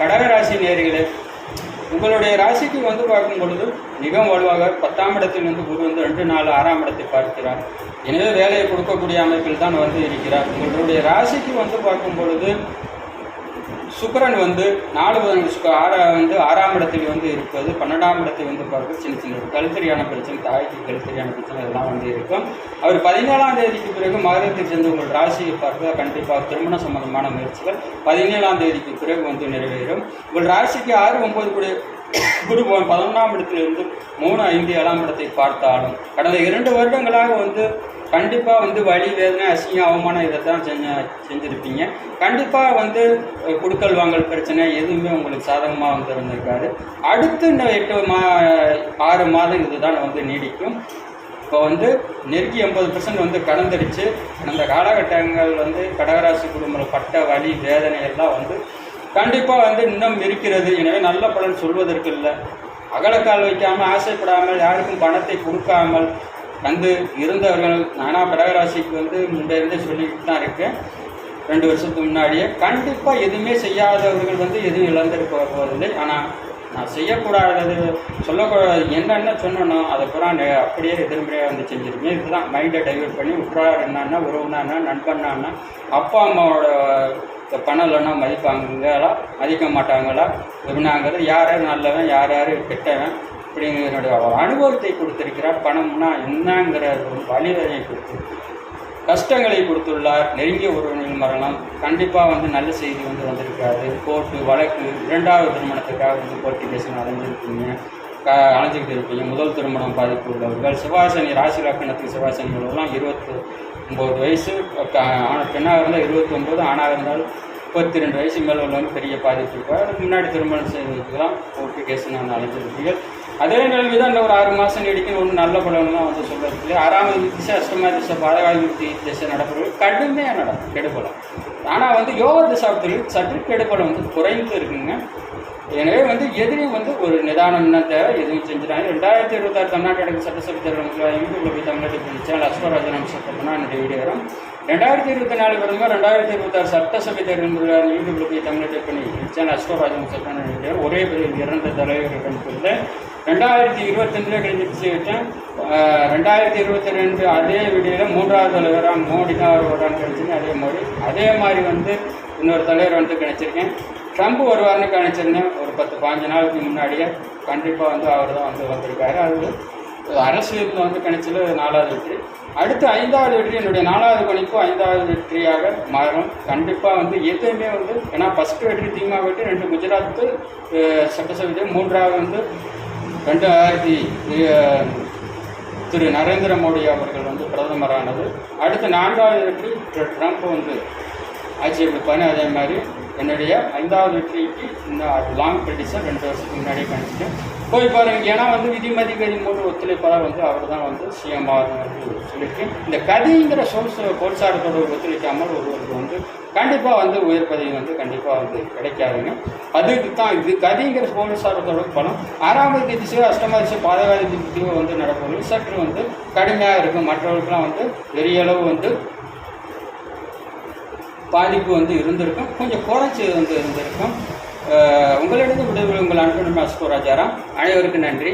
கடகராசி நேர்களே உங்களுடைய ராசிக்கு வந்து பார்க்கும் பொழுது மிகவும் வலுவாக பத்தாம் இடத்தில் வந்து குரு வந்து ரெண்டு நாலு ஆறாம் இடத்தை பார்க்கிறார். எனவே வேலையை கொடுக்கக்கூடிய அமைப்பில் தான் வந்து இருக்கிறார். உங்களுடைய ராசிக்கு வந்து பார்க்கும் பொழுது சுக்கரன் வந்து நாலு பதினொன்று ஆறா வந்து ஆறாம் இடத்தில் வந்து இருப்பது பன்னெண்டாம் இடத்தை வந்து பார்க்க சின்ன சின்ன கழுத்தறியான பிரச்சனை தாய்க்கு கழுத்தறியான பிரச்சனை இதெல்லாம் வந்து இருக்கும். அவர் பதினேழாம் தேதிக்கு பிறகு மகரத்தில் சேர்ந்து உங்கள் ராசியை பார்க்க கண்டிப்பாக திருமண சம்பந்தமான முயற்சிகள் பதினேழாம் தேதிக்கு பிறகு வந்து நிறைவேறும். உங்கள் ராசிக்கு ஆறு ஒன்பது கூட குரு பதினொன்றாம் பதினொன்றாம் இடத்திலிருந்து மூணு ஐந்து ஏழாம் இடத்தை பார்த்தாலும் கடந்த இரண்டு வருடங்களாக வந்து கண்டிப்பாக வந்து வலி வேதனை அசிங்கம் அவமானம் இதை தான் செஞ்ச செஞ்சுருப்பீங்க. கண்டிப்பாக வந்து குடுக்கல் வாங்கல் பிரச்சனை எதுவுமே உங்களுக்கு சாதகமாக வந்து இருந்திருக்காது அடுத்து இந்த எட்டு மா ஆறு மாதம் இதுதான் வந்து நீடிக்கும். இப்போ வந்து நெருக்கி எண்பது பர்சன்ட் வந்து கடந்துடுச்சு. அந்த காலகட்டங்கள் வந்து கடகராசி குடும்பம் பட்ட வலி வேதனை எல்லாம் வந்து கண்டிப்பாக வந்து இன்னும் இருக்கிறது. எனவே நல்ல பலன் சொல்வதற்கு இல்லை. அகலக்கால் வைக்காமல் ஆசைப்படாமல் யாருக்கும் பணத்தை கொடுக்காமல் வந்து இருந்தவர்கள் நானா கடகராசிக்கு வந்து முன்னே சொல்லிட்டு தான் இருக்கேன். ரெண்டு வருஷத்துக்கு முன்னாடியே. கண்டிப்பாக எதுவுமே செய்யாதவர்கள் வந்து எதுவும் இழந்திருக்க போவதில்லை ஆனால் நான் செய்யக்கூடாதது சொல்லக்கூடாது என்னென்ன சொன்னனோ அதை பூரா நெ- அப்படியே எதிர்மறையாக வந்து செஞ்சுருக்கேன் இதுதான் மைண்டை டைவெர்ட் பண்ணி உற்றார் என்னன்னா உறவுனா என்ன நண்பன்னா அப்பா அம்மாவோட இந்த பணம் இல்லைன்னா மதிப்பாங்களா மதிக்க மாட்டாங்களா? விரும்பினாங்கிறது யார் யார் நல்லவன் யார் யார் கெட்டவன் அப்படிங்கிற ஒரு அனுபவத்தை கொடுத்திருக்கிறார். பணம்னா என்னங்கிற ஒரு வழிவகையை கொடுத்து கஷ்டங்களை கொடுத்துள்ளார். நெருங்கிய உறவுகளின் மரணம். கண்டிப்பாக வந்து நல்ல செய்தி வந்து வந்திருக்காது. கோர்ட்டு வழக்கு இரண்டாவது திருமணத்துக்காக வந்து கோர்ட்டு கேஸ் அலைஞ்சிருப்பீங்க க அலைஞ்சிக்கிட்டு இருப்பீங்க முதல் திருமணம் பாதிப்பு உள்ளவர்கள் சிவாசனி ராசி லக்கணத்துக்கு சிவாசனி உள்ளவர்கள்லாம் இருபத்தி ஒம்பது வயசு. க- பெண்ணாக இருந்தால் இருபத்தி ஒம்பது ஆணாக இருந்தால் முப்பத்தி ரெண்டு வயசு மேலே உள்ளவங்க பெரிய பாதிப்பு இருக்கும் அதுக்கு முன்னாடி திருமணம் செய்வதற்கெல்லாம் கோர்ட்டு கேஸ் நான் அழைச்சிருப்பீர்கள் அதே நிலைமை தான் இந்த ஒரு ஆறு மாதம் நீடிக்கும். ஒன்று நல்ல பலன்லாம் வந்து சொல்கிறது ஆறாவது திசை அஷ்டமா திசை பாதகாதி திசை நடப்பவர்கள் கடுமையாக நடக்கும். கெடுபலம். ஆனால் வந்து யோக திசாப்தில் சற்று கெடுபலம் வந்து குறைந்து இருக்குங்க. எனவே வந்து எதிரி வந்து ஒரு நிதானம் தான் தேவை? எதுவும் செஞ்சுட்டாங்க ரெண்டாயிரத்தி இருபத்தாறு தமிழ்நாடு சட்டசபை தேர்தல் உள்ள போய் தமிழ்நாட்டு சேனல் அஸ்வராஜன் அம்சப்பட்டனா என்னுடைய வீடியோ வரும் ரெண்டாயிரத்தி இருபத்தி நாலு வருங்க ரெண்டாயிரத்தி இருபத்தாறு சட்டசபை தேர்தல் யூடியூப்ல போய் தமிழ்நாட்டு பண்ணி சேனல் அஸ்வராஜன் அம்சப்பட்டனா ஒரே பதில் இறந்த தலைவர்கள் கணிப்பில் ரெண்டாயிரத்தி இருபத்தஞ்சில் கழிச்சு வச்சேன் ரெண்டாயிரத்தி இருபத்தி ரெண்டு அதே வீடியோவில் மூன்றாவது தலைவராக மோடி தான் வருவாரான்னு கணிச்சிங்க அதே மாதிரி அதே மாதிரி வந்து இன்னொரு தலைவர் வந்து கணிச்சிருக்கேன். ட்ரம்ப் வருவார்னு கணிச்சிருந்தேன். ஒரு பத்து பாஞ்சு நாளுக்கு முன்னாடியே கண்டிப்பாக வந்து அவர் தான் வந்து வந்திருக்காரு. அது அரசியலில் வந்து கணிச்சில் நாலாவது வெற்றி. அடுத்து ஐந்தாவது வெற்றி என்னுடைய நாலாவது கணிப்பு ஐந்தாவது வெற்றியாக மாறும். கண்டிப்பாக வந்து எதுவுமே வந்து ஏன்னா ஃபஸ்ட்டு வெற்றி திமுக வெற்றி ரெண்டு குஜராத்து சட்டசபை மூன்றாவது வந்து ரெண்டாயிரத்தி திரு நரேந்திர மோடி அவர்கள் வந்து பிரதமரானது. அடுத்து நான்காவது வெற்றி ட்ரம்ப் வந்து ஆட்சி எடுப்பாரு அதே மாதிரி என்னுடைய ஐந்தாவது வெற்றிக்கு இந்த லாங் ப்ரெடிஷன் ரெண்டு வருஷத்துக்கு முன்னாடியே கணிச்சிட்டேன் போய் பாருங்க ஏன்னா வந்து விதிமதி கதி மூன்று ஒத்துழைப்பாளர் வந்து அவர் தான் வந்து சிஎம் வந்து சொல்லியிருக்கேன் இந்த கதிங்கிற சொல் பொருட்சாரத்தோட ஒத்துழைக்காமல் ஒருவருக்கு வந்து கண்டிப்பாக வந்து உயர் பதவி வந்து கண்டிப்பாக வந்து கிடைக்காதுங்க. அதுக்கு தான் இது கதிங்கிற போலீஸாரத்தோட பலம். ஆறாவது திசையோ அஷ்டமாதிசையோ பாதகாதி திசையோ வந்து நடப்பது சற்று வந்து கடுமையாக இருக்கும். மற்றவர்களுக்கெல்லாம் வந்து பெரிய அளவு வந்து பாதிப்பு வந்து இருந்திருக்கும். கொஞ்சம் குறைச்சி வந்து இருந்திருக்கும். உங்களிடம் விடுவிடுங்கள் உங்கள் அன்பு நம்ம அஸ்கோ ராஜாராம். அனைவருக்கும் நன்றி.